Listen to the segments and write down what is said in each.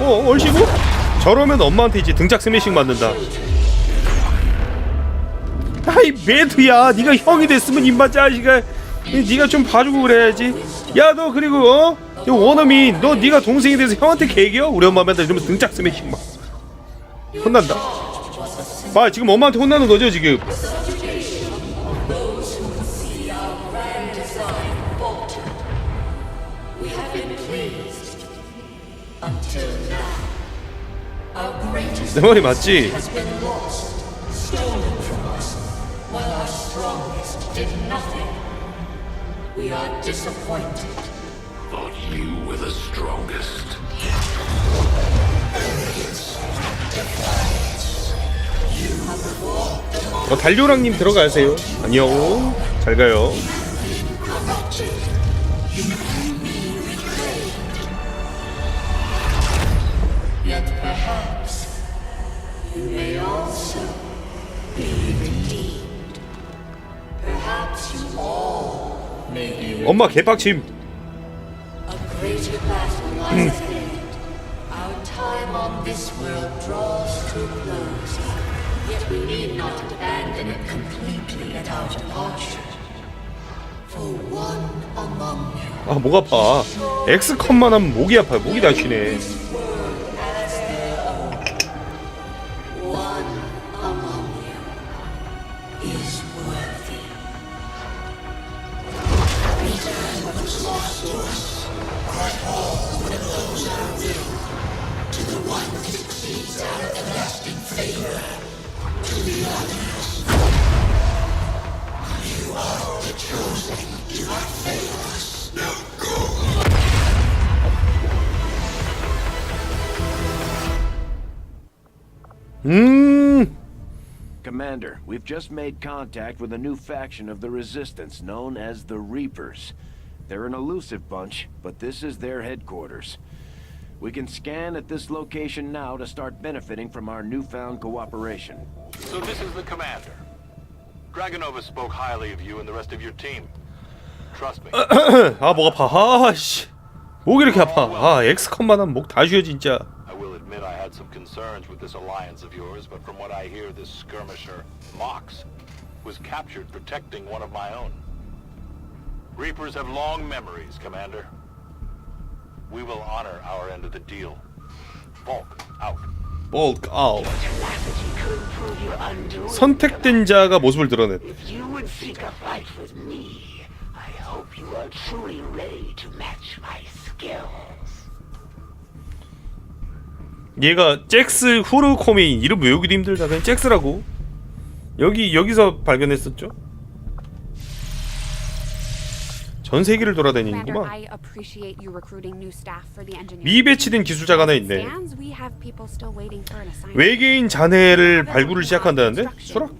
어 얼씨구? 저러면 엄마한테 이제 등짝 스매싱 맞는다. 아이 매드야. 네가 형이 됐으면 임마 자식아. 네가 좀 봐주고 그래야지. 야 너 그리고 어? 이 원어민 너 네가 동생이 돼서 형한테 개겨? 우리 엄마 맨날 이러면 등짝 스매싱 막. 혼난다. 봐 지금 엄마한테 혼나는 거죠 지금 내 말이 맞지? 어, 달료랑님 들어가세요. 안녕. 잘 가요. May also be redeemed. Perhaps you all may be 엄마 개빡침. A greater battle lies ahead. Our time on this world draws to a close. Yet we need not abandon it completely at our departure. For one among you 아, 목 아파. 엑스컷만 하면 목이 아파요. 목이 다치네. One 음. Commander, we've just made contact with a new faction of the Resistance known as the Reapers. They're an elusive bunch, but this is their headquarters. We can scan at this location now to start benefiting from our newfound cooperation. So this is the commander. Dragonova spoke highly of you and the rest of your team. Trust me. 아, 목 아파. 아, 씨. 목이 이렇게 아파. 아, 엑스컷만 하면 목 다 쉬어 진짜. I will admit I had some concerns with this alliance of yours, but from what I hear, this skirmisher, Mox, was captured protecting one of my own. Reapers have long memories, Commander. We will honor our end of the deal. Volk, out. 볼크 선택된 자가 모습을 skills. 얘가 잭스 후르코메인 이름 외우기도 힘들다. 그냥 잭스라고. 여기 여기서 발견했었죠. 전 세계를 돌아다니는구만. 미배치된 기술자가 하나 있네. 외계인 자네를 발굴을 시작한다는데? 수락?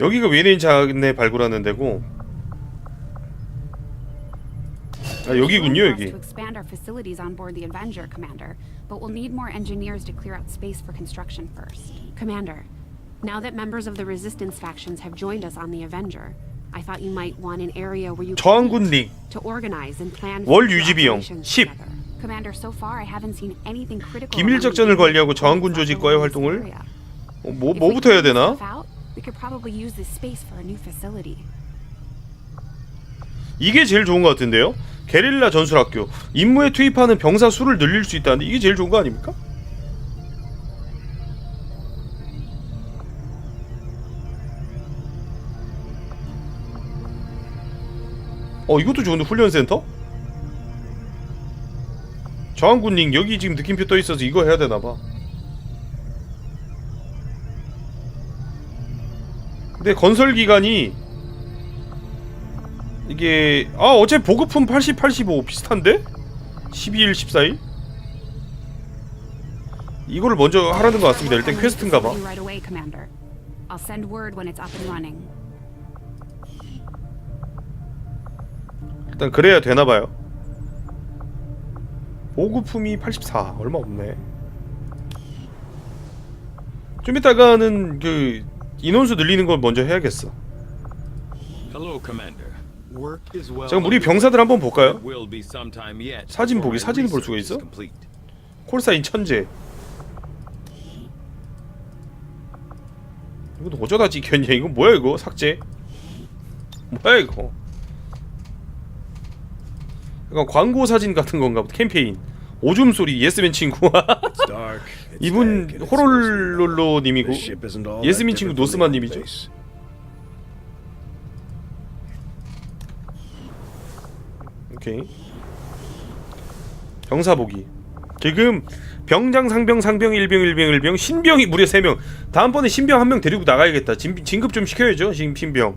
여기가 외계인 자네 발굴하는 데고. 아 여기군요 여기. now that members of the Resistance factions have joined us on the Avenger, I thought you might want an area where you can 저항군 meet 링. to organize and plan 월 유지 비용 operations 10. together. Commander, so far I haven't seen anything critical. 기밀 작전을 관리하고 저항군 조직과의 활동을. 어, 뭐 뭐부터 해야 되나? stuff out, we could probably use this space for a new facility. 이게 제일 좋은 것 같은데요. 게릴라 전술학교 임무에 투입하는 병사 수를 늘릴 수 있다는데 이게 제일 좋은 거 아닙니까? 어 이것도 좋은데 훈련센터? 저항군님 여기 지금 느낌표 떠 있어서 이거 해야 되나 봐. 근데 건설 기간이 이게 아 어제 보급품 80, 85 비슷한데? 12일, 14일? 이거를 먼저 하라는 것 같습니다. 일단 퀘스트인가 봐. Right away, Commander. I'll send word when it's up and running. 일단 그래야 되나 봐요. 보급품이 84 얼마 없네. 좀 이따가는 그 인원수 늘리는 걸 먼저 해야겠어. Hello, Commander. Work is well 잠깐 우리 병사들 한번 볼까요? will be sometime yet. 사진 보기, 사진을 볼 수가 있어? complete. 콜사인 천재. 이거 어쩌다 찍혔냐? 이거 뭐야 이거 삭제? 뭐야 이거? 약간 광고 사진 같은 건가 보다. 캠페인. 오줌 소리 예스맨 친구. 이분. 호롤롤로 님이고 isn't all 예스민 친구 노스만 님이죠. base. 오케이. 병사 보기. 지금 병장 상병 상병 일병 일병 일병 신병이 무려 3명. 다음번에 신병 한 명 데리고 나가야겠다. 진, 진급 좀 시켜야죠. 신, 신병.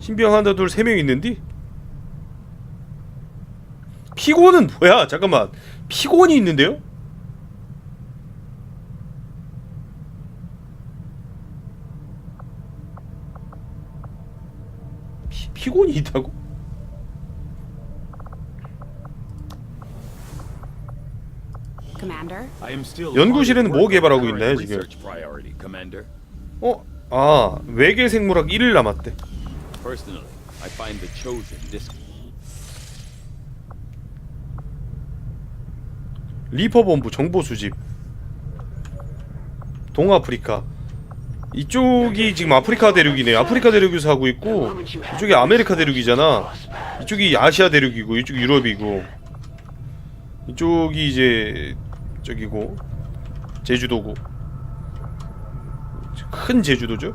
신병 하나 둘 세 명 있는데. 피곤은 뭐야? 잠깐만. 피곤이 있는데요? 피, 피곤이 있다고? Commander? I am still 연구실에는 뭐 개발하고 있나요, 지금? research priority, Commander. 어? 아 외계 생물학 1일 남았대. Personally, I find the chosen dis 리퍼 본부 정보 수집. 동아프리카. 이쪽이 지금 아프리카 대륙이네. 아프리카 대륙에서 하고 있고 이쪽이 아메리카 대륙이잖아. 이쪽이 아시아 대륙이고 이쪽이 유럽이고 이쪽이 이제 저기고 제주도고 큰 제주도죠.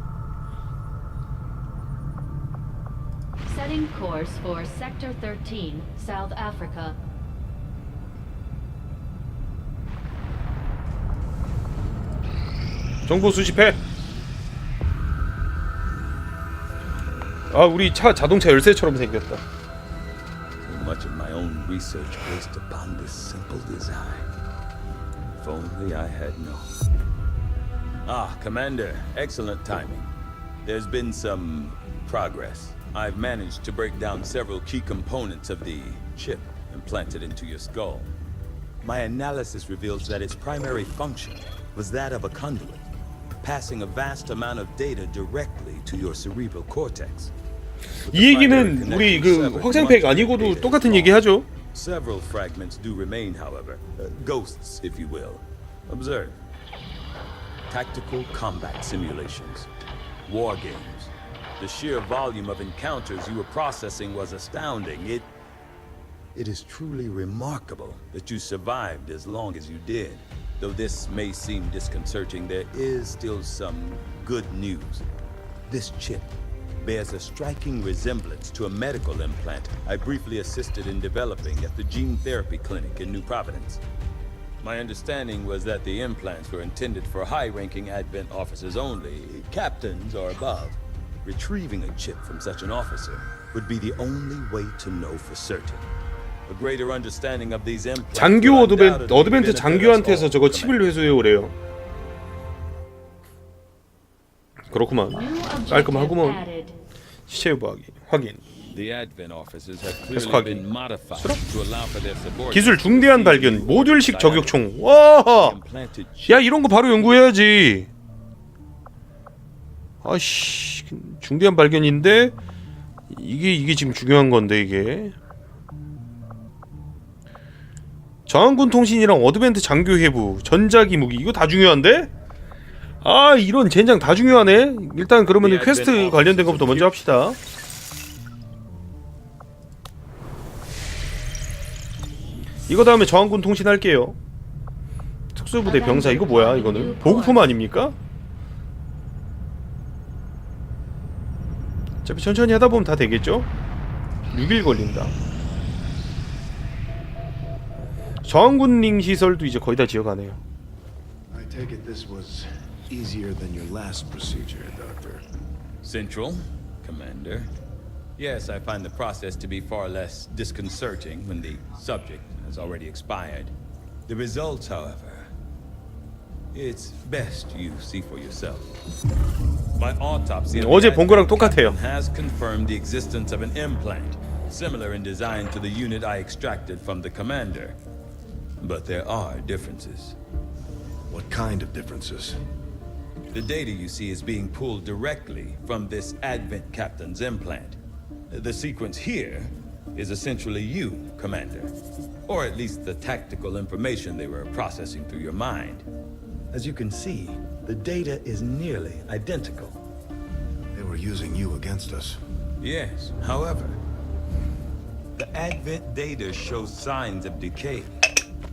Setting course for Sector 13, South Africa. 정보 수집해. 아 우리 차 자동차 열쇠처럼 생겼다. So much of my own research based upon this simple design. If only I had known. Ah, Commander, excellent timing. There's been some progress. I've managed to break down several key components of the chip implanted into your skull. My analysis reveals that its primary function was that of a conduit, passing a vast amount of data directly to your cerebral cortex. 이 얘기는 우리 그 확장팩 아니고도 똑같은 얘기 하죠. Several fragments do remain, however. Uh, ghosts, if you will. Observe. Tactical combat simulations. War games. The sheer volume of encounters you were processing was astounding. It... It is truly remarkable that you survived as long as you did. Though this may seem disconcerting, there is still some good news. This chip bears a striking resemblance to a medical implant I briefly assisted in developing at the gene therapy clinic in New Providence. My understanding was that the implants were intended for high-ranking Advent officers only, captains or above. Retrieving a chip from such an officer would be the only way to know for certain. A greater understanding of these implants 장교 어드벤, 어드벤트 장교한테서 저거. 칩을 회수해 오래요. 그렇구만. 깔끔하구먼. 시체 유보하기 확인. The Advent officers have 계속 clearly 하기. been modified to allow for their subordinates. 기술 중대한 발견. 모듈식 저격총. 와. Implanted chip 야 이런 거 바로 연구해야지. 아씨 중대한 발견인데 이게 이게 지금 중요한 건데 이게 저항군 통신이랑 어드벤트 장교 해부 전자기 무기 이거 다 중요한데? 아 이런 젠장 다 중요하네. 일단 그러면 퀘스트 관련된 것부터 먼저 합시다. 이거 다음에 저항군 통신 할게요. 특수부대 병사 이거 뭐야 이거는 보급품 아닙니까? 어차피 천천히 하다 보면 다 되겠죠? 6일 걸린다. 저항군링 시설도 이제 거의 다 지어가네요. I take it this was easier than your last procedure, Doctor. Central, Commander. Yes, I find the process to be far less disconcerting when the subject has already expired. The results, however, it's best you see for yourself. My autopsy 어제 본 거랑 똑같아요. has confirmed the existence of an implant, similar in design to the unit I extracted from the commander. But there are differences. What kind of differences? The data you see is being pulled directly from this Advent Captain's implant. The sequence here is essentially you, Commander. Or at least the tactical information they were processing through your mind. As you can see, the data is nearly identical. They were using you against us. Yes, however, the Advent data shows signs of decay.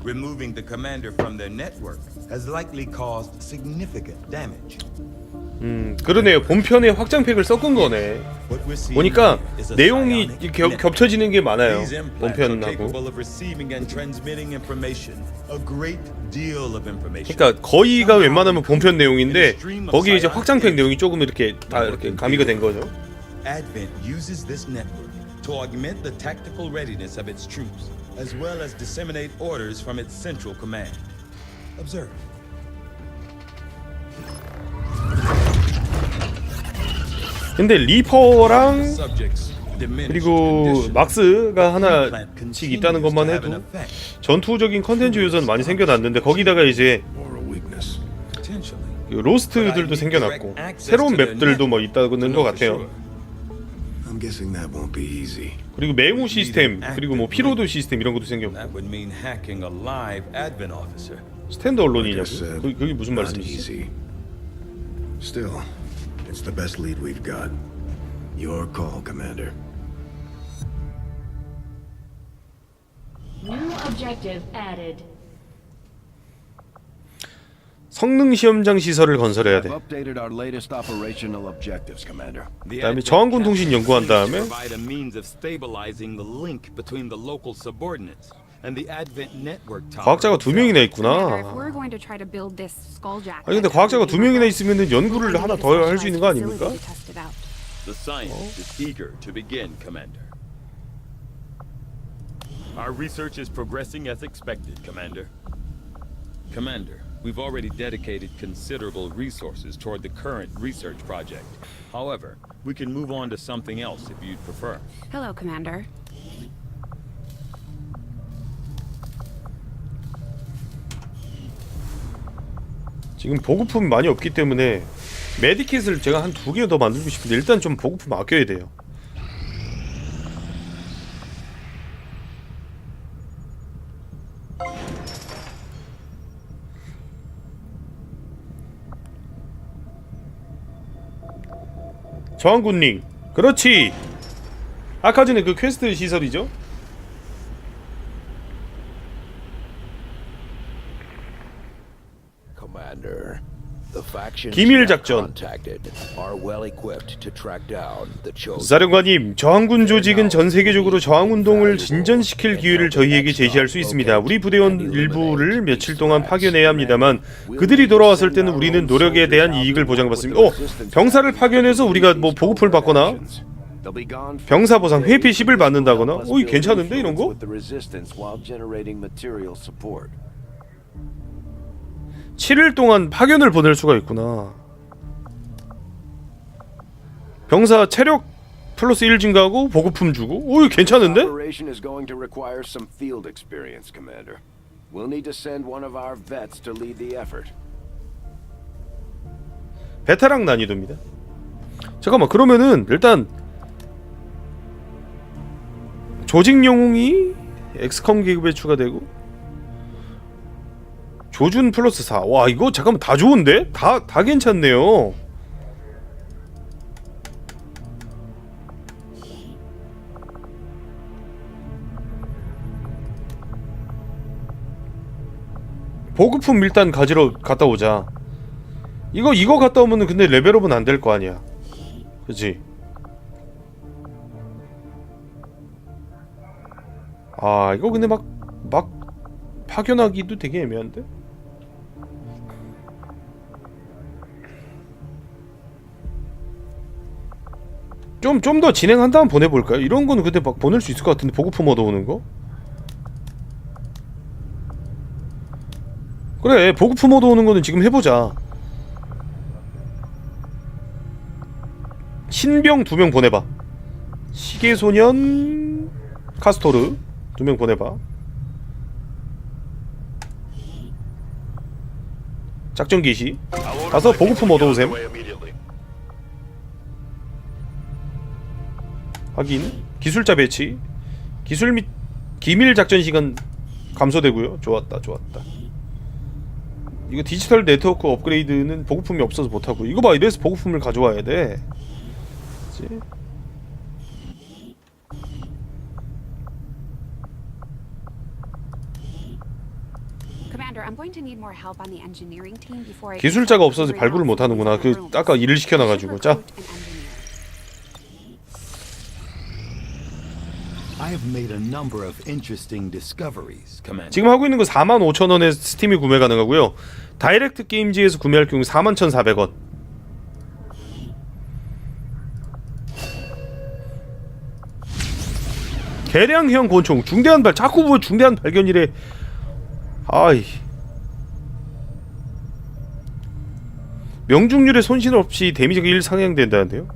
Removing the commander from their network has likely caused significant damage. 음 그러네요 본편에 확장팩을 섞은 거네 What we're seeing 보니까 here is a 내용이 psionic 겹, network. 겹쳐지는 게 많아요 These implants are 본편하고 capable of receiving and transmitting information, a great deal of information. 그러니까 거의가 웬만하면 본편 내용인데 거기에 이제 확장팩 내용이 조금 이렇게 다 이렇게 가미가 된 거죠 Advent uses this network to augment the tactical readiness of its troops, as well as disseminate orders from its central command. Observe. 근데 리퍼랑 그리고. 막스가 하나씩 있다는 것만 해도. 전투적인 컨텐츠 요소는 많이 생겨났는데 거기다가 이제 Moral weakness. Potentially. 그 로스트들도 생겨났고 새로운 맵들도 뭐 있다는 것 같아요 I'm guessing that won't be easy. 그리고 맹우 시스템 그리고 뭐 피로도 시스템 이런 것도 생겼고 That would mean hacking a live Advent officer. 스탠드 Like I 언론이냐고 said, 그, 그게 무슨 not 말씀이세요? easy. Still, it's the best lead we've got. Your call, Commander. New objective added. 성능 시험장 시설을 건설해야 돼 I've updated our latest operational objectives, Commander. The 그다음에 Advent 저항군 통신 연구한 다음에 provide a means of stabilizing the link between the local subordinates and the Advent network tower 과학자가 두 명이나 있구나 we're going to try to build this skulljack, 아니 근데 과학자가 두 명이나 있으면 연구를 하나 더 할 수 있는 거 아닙니까? The science is eager to begin, Commander. Our research is progressing as expected, Commander. Commander, we've already dedicated considerable resources toward the current research project. However, we can move on to something else if you'd prefer. Hello, Commander. 지금 보급품이 많이 없기 때문에 메디킷을 제가 한 두 개 더 만들고 싶은데 일단 좀 보급품 아껴야 돼요 저항군링 그렇지. 아까 전에 그 퀘스트 시설이죠 Commander, the factions 기밀 작전. 사령관님, 저항군 조직은 전 세계적으로 저항 운동을 진전시킬 기회를 저희에게 제시할 수 있습니다. 우리 부대원 일부를 며칠 동안 파견해야 합니다만 그들이 돌아왔을 때는 우리는 노력에 대한 이익을 보장받습니다. 어, 병사를 파견해서 우리가 뭐 보급품을 받거나 병사 보상. 회피 10을 받는다거나, build 괜찮은데 이런 거? 7일 동안 파견을 보낼 수가 있구나. 병사 체력 플러스 1 증가하고 보급품 주고, 어이 괜찮은데? Operation is going to require some field experience, Commander. We'll need to send one of our vets to lead the effort. 베테랑 난이도입니다. 잠깐만 그러면은 일단 조직 영웅이 엑스컴 계급에 추가되고 조준 플러스 4. 와 이거 잠깐만 다 좋은데? 다 다 괜찮네요. 보급품 일단 가지러 갔다 오자. 이거 이거 갔다 오면은 근데 레벨업은 안 될 거 아니야. 그지? 아 이거 근데 막 막 파견하기도 되게 애매한데? 좀 좀 더 진행한 다음 보내볼까요? 이런 거는 근데 막 보낼 수 있을 것 같은데 보급품 얻어오는 거? 그래 보급품 얻어오는 거는 지금 해보자. 신병 두 명 보내봐. 시계소년 카스토르 두 명 보내봐. 작전 개시. 가서 보급품 얻어오셈 확인. 기술자 배치. 기술 및 기밀 작전 시간 감소되고요. 좋았다 좋았다. 이거 디지털 네트워크 업그레이드는 보급품이 없어서 못하고. 이거 봐 이래서 보급품을 가져와야 돼. 그치? 기술자가 없어서 발굴을 못하는구나. 그 아까 일을 시켜놔가지고. 자 지금 하고 있는 거 45,000원에 스팀이 구매 가능하고요. 다이렉트 게임즈에서 구매할 경우 41,400원. 개량형 권총 중대한 발 자꾸 뭐 중대한 발견이래. 아이. 명중률에 손실 없이 데미지가 1 상향된다는데요?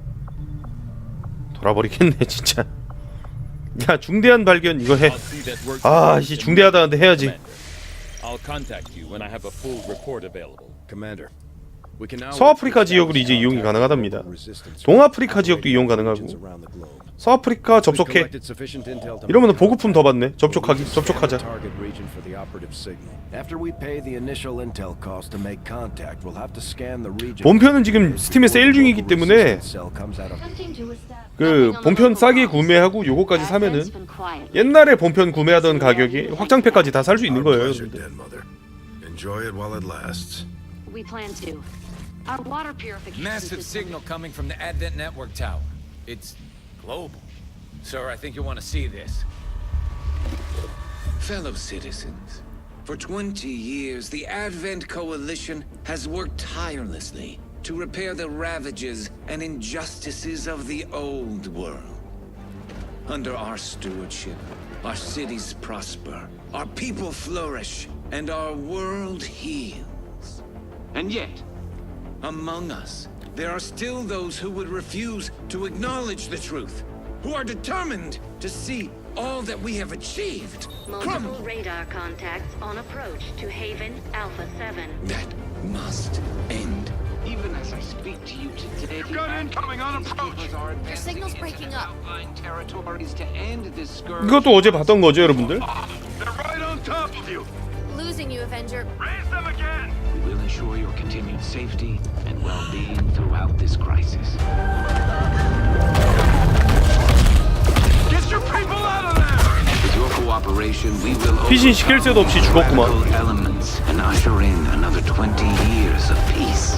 돌아버리겠네 진짜 야 중대한 발견 이거 해 I'll see that works 아, 씨 중대하다는데 해야지. I'll contact you when I have a full report available. Commander, 서아프리카 지역으로 이제 이용이 가능하답니다. 동아프리카 지역도 이용 가능하고 서아프리카 접속해. 이러면 보급품 더 받네. 접촉하기 접촉하자. 본편은 지금 스팀에 세일 중이기 때문에 그 본편 싸게 구매하고 요거까지 사면은 옛날에 본편 구매하던 가격이 확장팩까지 다 살 수 있는 거예요. 여러분들. Our water purification Massive signal coming from the Advent Network Tower. It's global. Sir, I think you want to see this. Fellow citizens, for 20 years, the Advent Coalition has worked tirelessly to repair the ravages and injustices of the old world. Under our stewardship, our cities prosper, our people flourish, and our world heals. And yet, among us, there are still those who would refuse to acknowledge the truth, who are determined to see all that we have achieved Multiple crumble. radar contacts on approach to Haven Alpha 7. That must end. Even as I speak to you today, got incoming on approach. Your signal's breaking up. territories to end this scourge. 이것도 어제 봤던 거죠, 여러분들? They're right on top of you. Losing you, Avenger. Raise them again. We will ensure your continued safety and well-being throughout this crisis. Get your people out of there. With your cooperation, we will 피신 시킬 새도 없이 죽었구만. overcome elements and usher in another 20 years of peace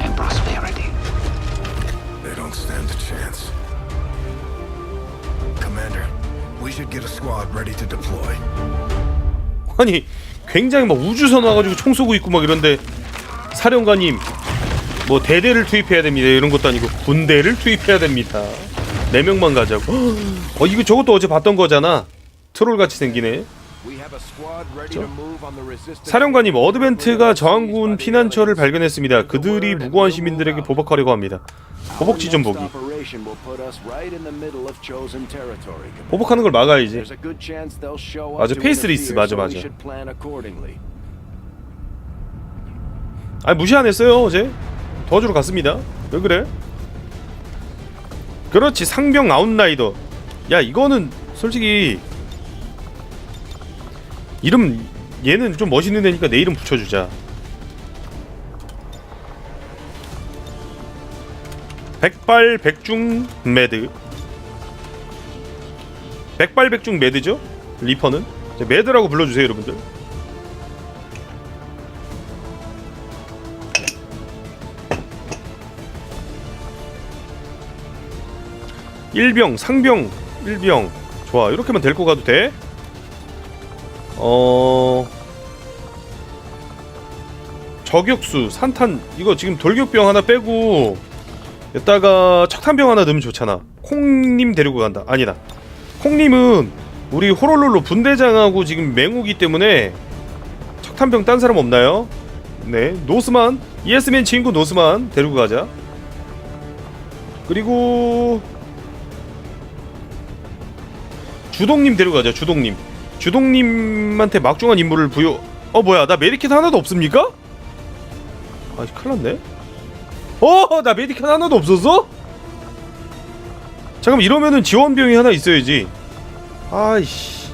and prosperity. They don't stand a chance. Commander, we should get a squad ready to deploy. 아니 굉장히 막 우주선 와가지고 총 쏘고 있고 막 이런데 사령관님 뭐 대대를 투입해야 됩니다. 이런 것도 아니고 군대를 투입해야 됩니다. 네 명만 가자고. 어 이거 저것도 어제 봤던 거잖아. 트롤 같이 생기네. Resistance. 사령관님 어드벤트가 저항군 피난처를 발견했습니다. 그들이 무고한 시민들에게 보복하려고 합니다. 보복 지점 보기 Operation will put us right in the middle of chosen territory. 보복하는 걸 막아야지 There's a good chance they'll show up 맞아, 페이스 리스, 맞아, 맞아. 아니 무시 안 했어요 어제 도와주러 갔습니다 왜 그래 그렇지 상병 아웃라이더 야 이거는 솔직히 이름 얘는 좀 멋있는 애니까 내 이름 붙여주자 백발백중 매드 백발백중 매드죠 리퍼는 매드라고 불러주세요 여러분들 일병, 상병, 일병. 좋아. 이렇게만 데리고 가도 돼. 어. 저격수, 산탄 이거 지금 돌격병 하나 빼고 여기다가 척탄병 하나 넣으면 좋잖아. 콩님 데리고 간다. 아니다. 콩님은 우리 호롤롤로 분대장하고 지금 맹우기 때문에 척탄병 딴 사람 없나요? 네. 노스만, 이에스맨 친구 노스만 데리고 가자. 그리고 주동님 데려가자 주동님 주동님한테 막중한 임무를 부여 어 뭐야 나 메디킷 하나도 없습니까? 아 큰일났네 어 나 메디킷 하나도 없었어? 잠깐 이러면은 지원 병이 하나 있어야지. 아이씨.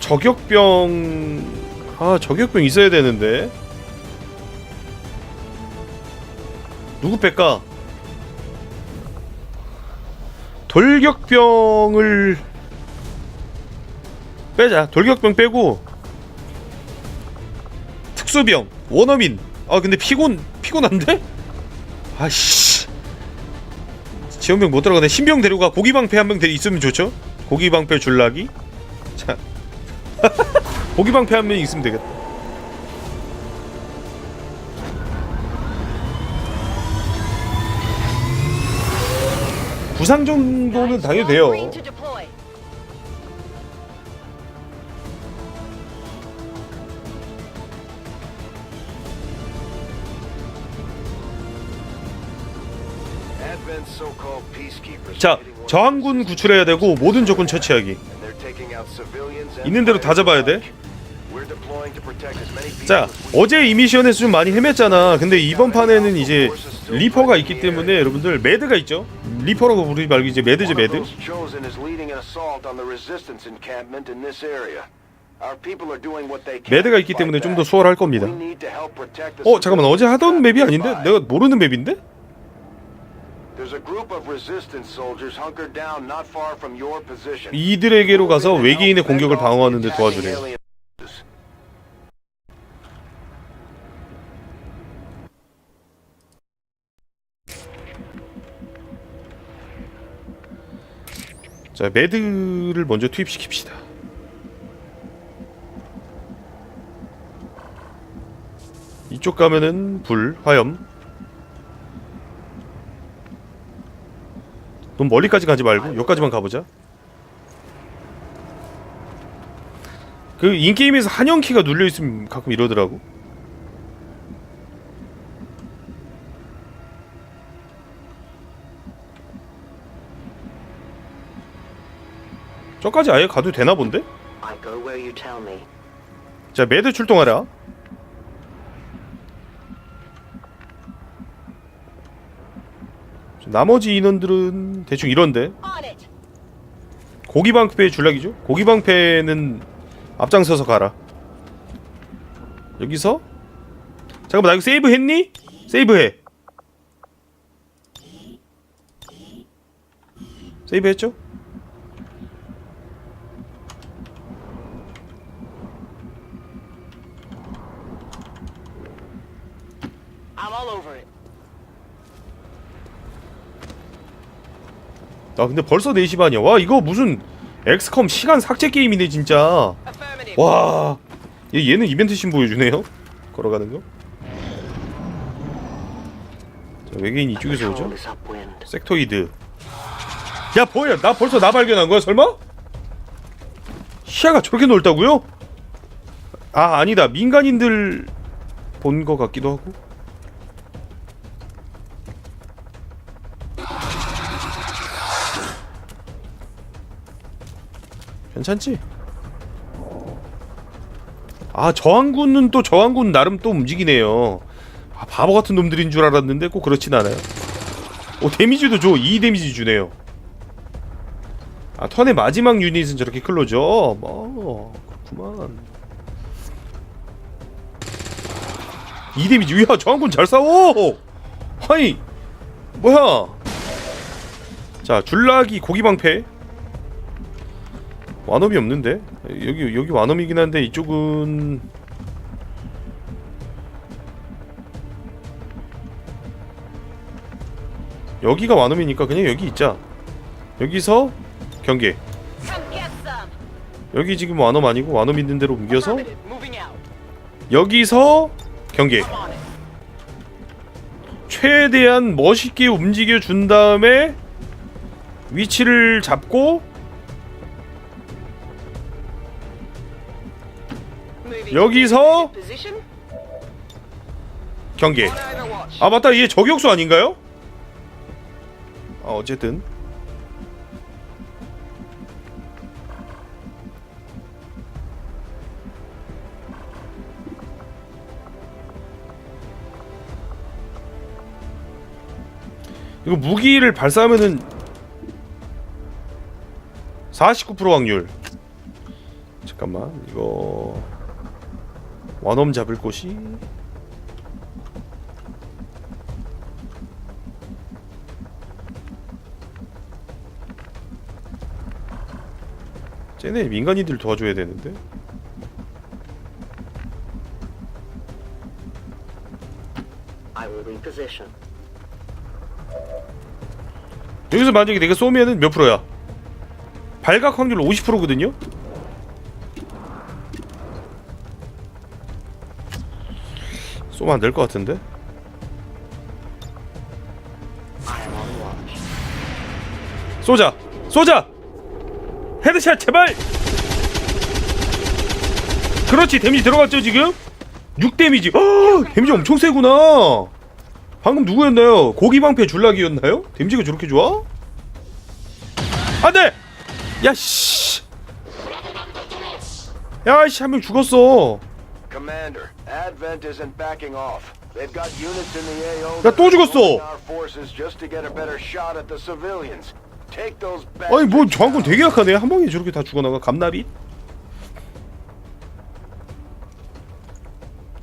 저격병 아 저격병 있어야 되는데 누구 뺄까? 돌격병을 빼자. 돌격병 빼고. 특수병. 원어민. 아 근데 피곤 피곤한데? 아씨. 지원병 못 들어가네. 신병 데려가. 고기방패 한 명 데리 있으면 좋죠? 고기방패 줄라기? 자. 고기방패 한 명 있으면 되겠다. 부상 정도는 당연히 돼요 자 저항군 구출해야 되고 모든 적군 처치하기 있는 대로 다 잡아야 돼. 자 어제 이 미션에서 좀 많이 헤맸잖아 근데 이번 판에는 이제 리퍼가 있기 때문에 여러분들 매드가 있죠 리퍼라고 부르지 말고 이제 매드죠 매드. 매드가 있기 때문에 좀 더. 수월할 겁니다 어 잠깐만 어제 하던 맵이 아닌데? 내가 모르는 맵인데? There's a group of resistance soldiers hunkered down not far from your position. 이들에게로 가서 외계인의 공격을 방어하는 데 도와주래요 자 매드를 먼저 투입시킵시다 이쪽 가면은 불, 화염 넌 멀리까지 가지 말고 여기까지만 가보자. 그 인게임에서 한영키가 눌려있으면 가끔 이러더라고. 저까지 아예 가도 되나 본데? 자 매드 출동하라 나머지 인원들은 대충 이런데 고기방패 줄락이죠? 고기방패는 앞장서서 가라 여기서 잠깐만 나 이거 세이브 했니? 세이브 해 세이브 했죠? I'm all over it. 아 근데 벌써 4시 반이야. 와 이거 무슨 엑스컴 시간 삭제 게임이네 진짜. 와 얘, 얘는 이벤트 신 보여주네요? 걸어가는 거? 자, 외계인 이쪽에서 오죠. 섹토이드. 야 뭐야 나 벌써 나 발견한 거야 설마? 시야가 저렇게 넓다고요? 아 아니다. 민간인들 본 거 같기도 하고 괜찮지? 아 저항군은 또 저항군 나름 또 움직이네요 아 바보 같은 놈들인 줄 알았는데 꼭 그렇진 않아요 오 데미지도 줘. 2 데미지 주네요. 아 턴의 마지막 유닛은 저렇게 클로죠. 뭐 그렇구만. 2 데미지. 야 저항군 잘 싸워. 아니 뭐야? 자 줄라기 고기방패. 완업이 없는데? 여기 여기 완업이긴 한데 이쪽은 여기가 완음이니까 그냥 여기 있자. 여기서 경계. 여기 지금 완음 아니고 완음 있는 데로 옮겨서 여기서 경계. 최대한 멋있게 움직여 준 다음에 위치를 잡고 여기서 경계 아 맞다. 이게 저격수 아닌가요? 아 어쨌든. 이거 무기를 발사하면은 49% 확률. 잠깐만 이거. 원엄 잡을 곳이 쟤네 민간인들 도와줘야 되는데. 여기서 만약에 내가 쏘면은 몇 프로야? 발각 확률 50%거든요? 쏘면 안 될 것 같은데? 쏘자! 쏘자! 헤드샷 제발! 그렇지 데미지 들어갔죠 지금? 6 데미지 어 데미지 엄청 세구나 방금 누구였나요? 고기방패 줄락이었나요? 데미지가 저렇게 좋아? 안돼! 야씨 야씨 한 명 죽었어 Commander, Advent isn't backing off. They've got units in the AO. 야, 또 죽었어! Our forces just to get a better shot at the civilians. Take those 아니 뭐 장군. 되게 약하네 한 방에 저렇게 다 죽어나가 감나비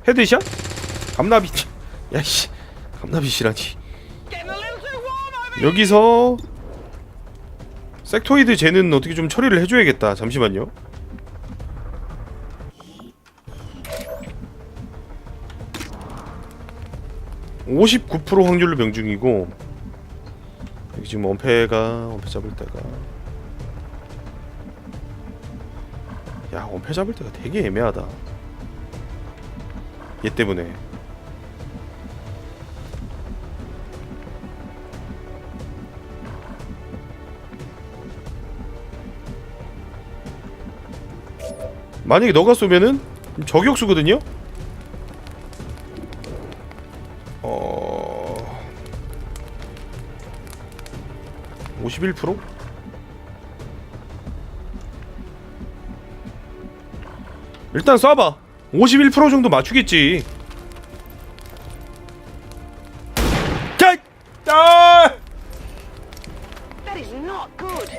헤드샷? 감나비 야씨 감나비시라니 여기서 섹토이드 쟤는 어떻게 좀 처리를 해줘야겠다 잠시만요 (59% 확률로 명중이고) 여기 지금 원패가 원패 잡을 때가. 야 원패 잡을 때가 되게 애매하다. 얘 때문에. 만약에 너가 쏘면은 저격수거든요 51%? 일단 쏴봐. 51% 정도 맞추겠지. 자! 아! That is not good.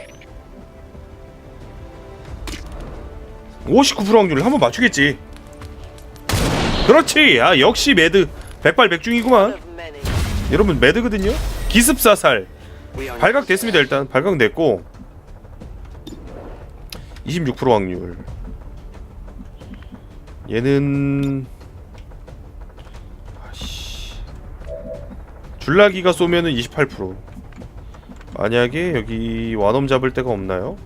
59% 확률 한번 맞추겠지. 그렇지. 아 역시 매드. 백발백중이구만. 여러분 매드거든요. 기습사살 발각 됐습니다 일단 발각됐고 26% 확률 얘는 아씨 줄라기가 쏘면은 28% 만약에 여기 완엄 잡을 데가 없나요?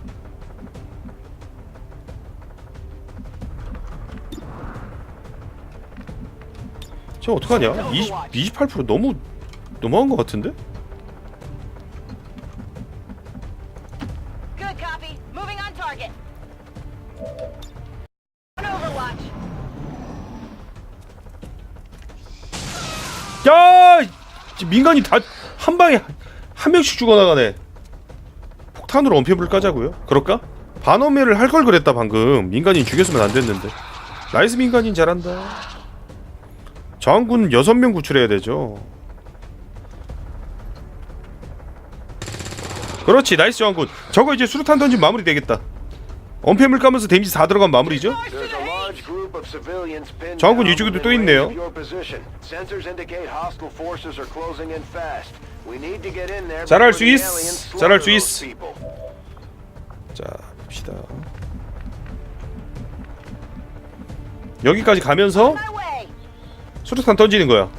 저 어떡하냐? 20, 28% 너무 너무한 것 같은데? 이 민간이 다 한 방에 한 명씩 죽어나가네. 폭탄으로 엄폐불 까자고요? 그럴까? 반엄회를 할 걸 그랬다 방금. 민간인 죽였으면 안 됐는데. 나이스 민간인 잘한다. 저항군 6명 구출해야 되죠. 그렇지 나이스 저항군. 저거 이제 수류탄 던지면 마무리 되겠다. 엄폐물 까면서 데미지 4 들어간 마무리죠? Down 이쪽에도 또 있네요. 잘할 수 있어. aliens 잘할 수 있어. people. 자 봅시다 여기까지 가면서 수류탄 던지는 거야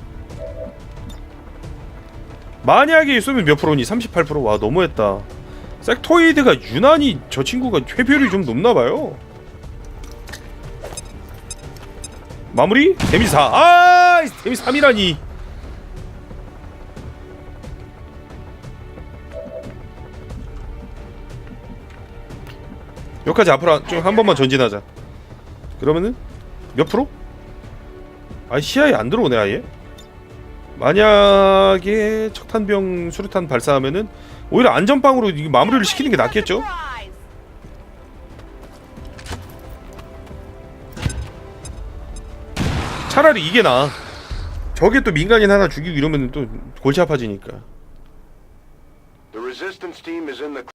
만약에 쏘면 몇 프로니? 38%와 너무했다 섹토이드가 유난히 저 친구가 회피율이 좀 높나봐요 마무리? 데미지 4 아! 데미지 3이라니 여기까지 앞으로 좀 한 번만 전진하자. 그러면은 몇 프로? 아 시야에 안 들어오네 아예. 만약에 척탄병 수류탄 발사하면은 오히려 안전빵으로 마무리를 시키는 게 낫겠죠? 차라리 이게 나아. 저게 또 민간인 하나 죽이고 이러면 또 골치 아파지니까.